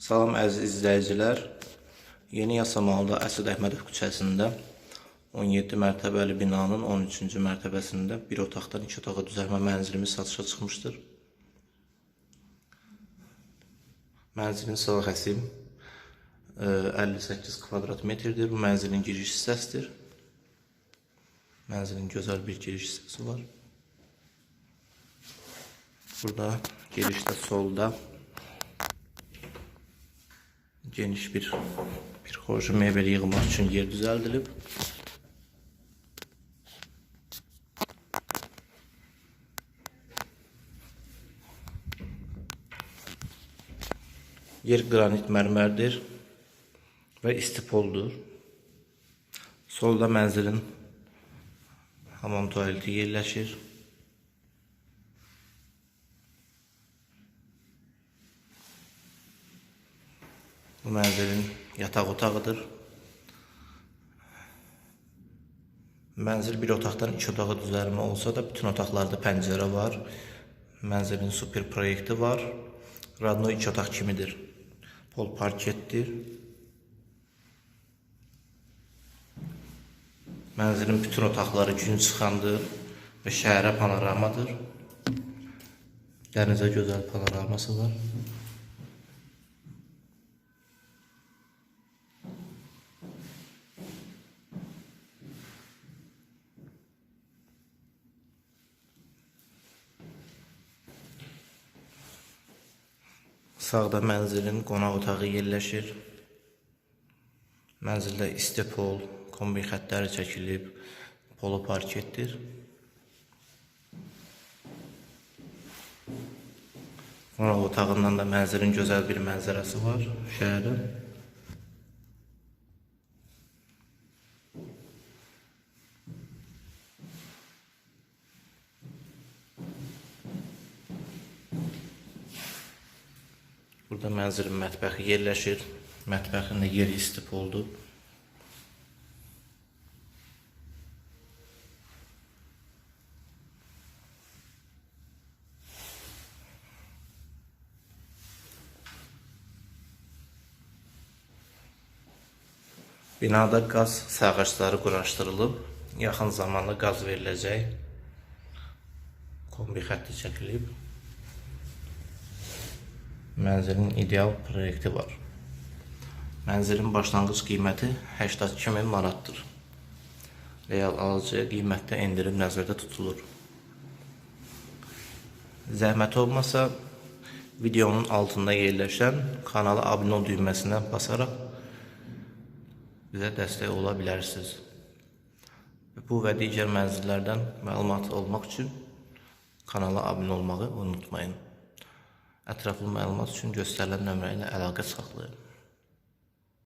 Salam əziz izləyicilər. Yeni Yasamalda Əsəd Əhmədov küçəsində 17 mərtəbəli binanın 13-cü mərtəbəsində bir otaqdan iki otağa düzəlmə mənzilimiz satışa çıxmışdır. Mənzilin sahəsi e, 58 kvadrat metrdir. Bu mənzilin giriş hissəsidir. Mənzilin gözəl bir giriş hissəsi var. Burada girişdə solda geniş bir bir xoşu mebel yığmaq üçün yer düzəldilib. Yer qranit mərmərdir və istipoldur. Solda mənzilin hamam tualeti yerləşir. Bu mənzilin yataq otağıdır. Mənzil bir otaqdan iki otağa düzəlmə olsa da bütün otaqlarda pəncərə var. Mənzilin super proyekti var. Radno iki otaq kimidir. Pol parketdir. Mənzilin bütün otaqları gün çıxandır və şəhərə panoramadır. Dənizə gözəl panoraması var. Sağda mənzilin qonaq otağı yerləşir. Mənzildə istepol, kombi xəttləri çəkilib, polo parketdir. Qonaq otağından da mənzilin gözəl bir mənzərəsi var şəhərə. Burada mənzilin mətbəxi yerləşir. Mətbəxin də yeri istipoldur. Binada qaz sağaçları quraşdırılıb. Yaxın zamanda qaz veriləcək. Kombi xətti çəkilib. Mənzilin ideal proyekti var. Mənzilin başlanğıc qiyməti 82 min manatdır. Real alıcıya qiymətdə endirim nəzərdə tutulur. Zəhmət olmasa videonun altında yerləşən kanala abunə ol düyməsinə basaraq bizə dəstək ola. Bu və digər mənzillərdən məlumat almaq üçün kanala abunə olmağı unutmayın. Ətraflı məlumat üçün göstərilən nömrə ilə əlaqə saxlayın.